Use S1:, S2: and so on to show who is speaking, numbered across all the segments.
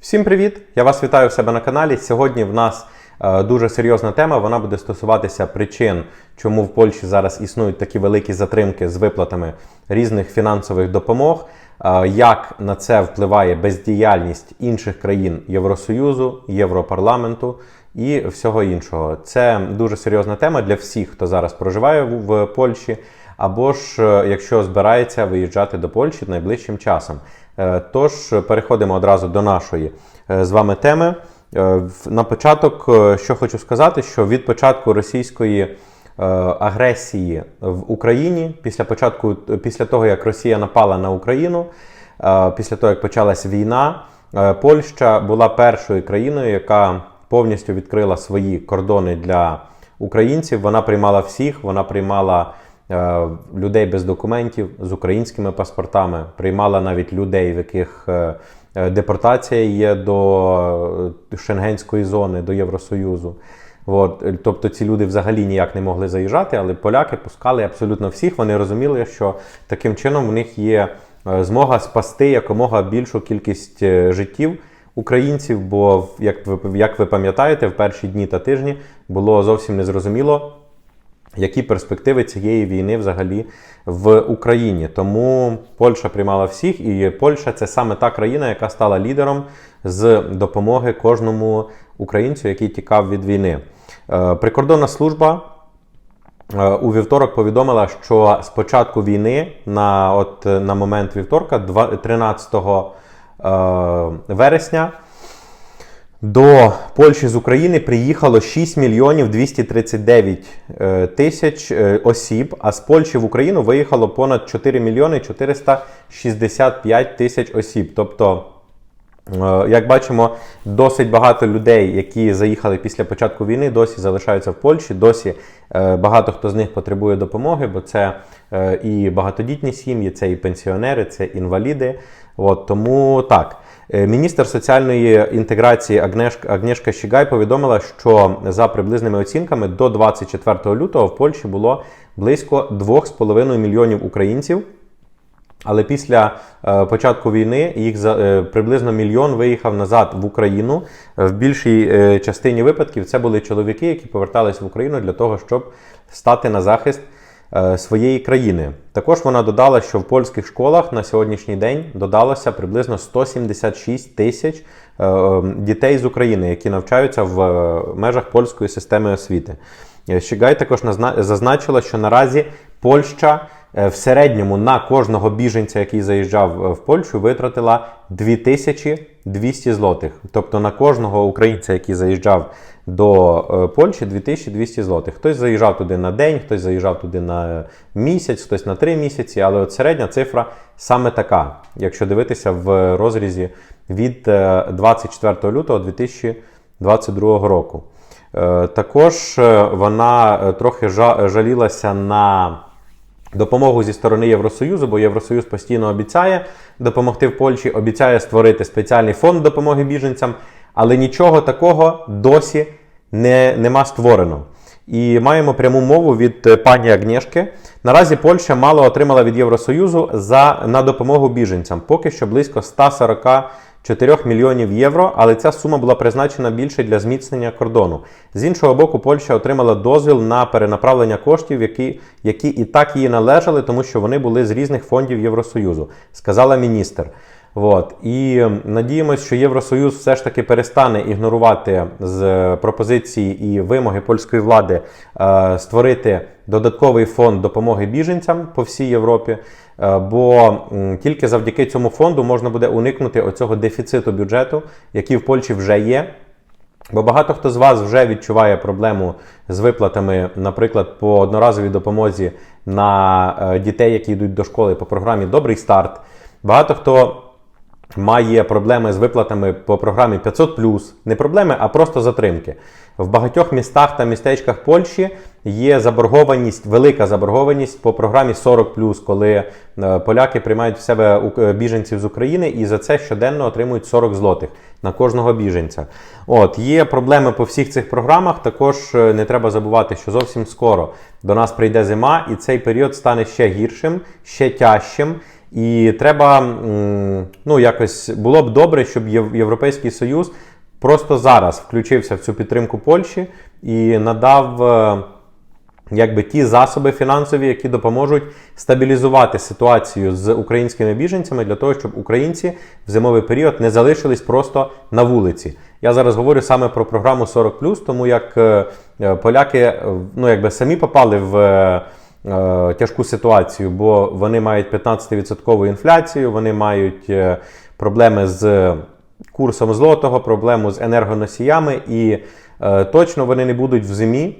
S1: Всім привіт! Я вас вітаю в себе на каналі. Сьогодні в нас е, дуже серйозна тема. Вона буде стосуватися причин, чому в Польщі зараз існують такі великі затримки з виплатами різних фінансових допомог. е, Як на це впливає бездіяльність інших країн Євросоюзу, Європарламенту і всього іншого. Це дуже серйозна тема для всіх, хто зараз проживає в в Польщі, або ж е, якщо збирається виїжджати до Польщі найближчим часом. Е, Тож переходимо одразу до нашої е, з вами теми. Е, На початок, що хочу сказати, що від початку російської агресії в Україні, після початку, після того як Росія напала на Україну, після того як почалась війна, Польща була першою країною, яка повністю відкрила свої кордони для українців. Вона приймала всіх, вона приймала людей без документів з українськими паспортами, приймала навіть людей, в яких е, е, депортація є до е, Шенгенської зони, до Євросоюзу. От, е, тобто ці люди взагалі ніяк не могли заїжджати, але поляки пускали абсолютно всіх. Вони розуміли, що таким чином в них є е, змога спасти якомога більшу кількість е, життів українців. Бо, як ви, як ви пам'ятаєте, в перші дні та тижні було зовсім незрозуміло, які перспективи цієї війни взагалі в Україні. Тому Польща приймала всіх, і Польща це саме та країна, яка стала лідером з допомоги кожному українцю, який тікав від війни. Е, Прикордонна служба. е, У вівторок повідомила, що з початку війни на, от, на момент вівторка, два- 13 е, вересня, до Польщі з України приїхало 6 мільйонів 239 е, тисяч е, осіб, а з Польщі в Україну виїхало понад 4 мільйони 465 тисяч осіб. Тобто, е, як бачимо, досить багато людей, які заїхали після початку війни, досі залишаються в Польщі. Досі багато хто з них потребує допомоги, бо це і багатодітні сім'ї, це і пенсіонери, це інваліди. От, тому так. Е, Міністр соціальної інтеграції Агнешка, Щігай повідомила, що за приблизними оцінками до 24 лютого в Польщі було близько 2,5 мільйонів українців. Але після е, початку війни їх за е, приблизно мільйон виїхав назад в Україну. В більшій частині випадків це були чоловіки, які повертались в Україну для того, щоб стати на захист своєї країни. Також вона додала, що в польських школах на сьогоднішній день додалося приблизно 176 тисяч е, е, дітей з України, які навчаються в е, межах польської системи освіти. Щегай також зазначила, що наразі Польща е, в середньому на кожного біженця, який заїжджав е, в Польщу, витратила 2200 злотих. Тобто на кожного українця, який заїжджав до е, Польщі, 2200 злотих. Хтось заїжджав туди на день, хтось заїжджав туди на місяць, хтось на три місяці, але от середня цифра саме така, якщо дивитися в розрізі від е, 24 лютого 2022 року. Також вона трохи жалілася на допомогу зі сторони Євросоюзу, бо Євросоюз постійно обіцяє допомогти в Польщі, обіцяє створити спеціальний фонд допомоги біженцям, але нічого такого досі не, нема створено. І маємо пряму мову від е, пані Агнєшки. Наразі Польща мало отримала від Євросоюзу за, на допомогу біженцям. Поки що близько 144 мільйонів євро, але ця сума була призначена більше для зміцнення кордону. З іншого боку, Польща отримала дозвіл на перенаправлення коштів, які, які і так їй належали, тому що вони були з різних фондів Євросоюзу, сказала міністр. От. І надіємось, що Євросоюз все ж таки перестане ігнорувати з е, пропозиції і вимоги польської влади е, створити додатковий фонд допомоги біженцям по всій Європі. Е, бо тільки завдяки цьому фонду можна буде уникнути оцього дефіциту бюджету, який в Польщі вже є. Бо багато хто з вас вже відчуває проблему з виплатами, наприклад, по одноразовій допомозі на е, дітей, які йдуть до школи по програмі Добрий старт. Багато хто має проблеми з виплатами по програмі 500 не проблеми, а просто затримки. В багатьох містах та містечках Польщі є заборгованість, велика заборгованість по програмі 40 коли е, поляки приймають в себе е, біженців з України і за це щоденно отримують 40 злотих на кожного біженця. От є проблеми по всіх цих програмах. Також е, не треба забувати, що зовсім скоро до нас прийде зима, і цей період стане ще гіршим, ще тяжчим. І треба, ну якось було б добре, щоб Єв- Європейський Союз просто зараз включився в цю підтримку Польщі і надав. е, якби ті засоби фінансові, які допоможуть стабілізувати ситуацію з українськими біженцями для того, щоб українці в зимовий період не залишились просто на вулиці. Я зараз говорю саме про програму 40+, тому як е, е, поляки ну, якби самі попали в тяжку ситуацію, бо вони мають 15% інфляцію, вони мають е, проблеми з курсом злотого, проблему з енергоносіями, і е, точно вони не будуть в зимі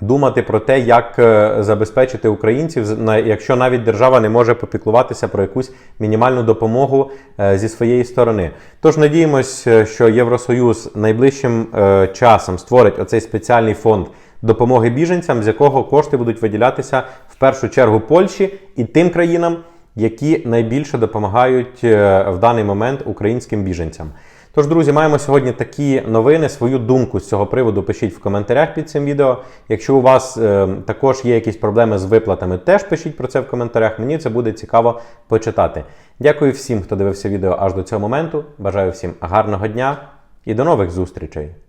S1: думати про те, як е, забезпечити українців, якщо навіть держава не може попіклуватися про якусь мінімальну допомогу е, зі своєї сторони. Тож надіємось, е, що Євросоюз найближчим е, часом створить оцей спеціальний фонд допомоги біженцям, з якого кошти будуть виділятися в першу чергу Польщі і тим країнам, які найбільше допомагають е, в даний момент українським біженцям. Тож, друзі, маємо сьогодні такі новини. Свою думку з цього приводу пишіть в коментарях під цим відео. Якщо у вас е, також є якісь проблеми з виплатами, теж пишіть про це в коментарях. Мені це буде цікаво почитати. Дякую всім, хто дивився відео аж до цього моменту. Бажаю всім гарного дня і до нових зустрічей!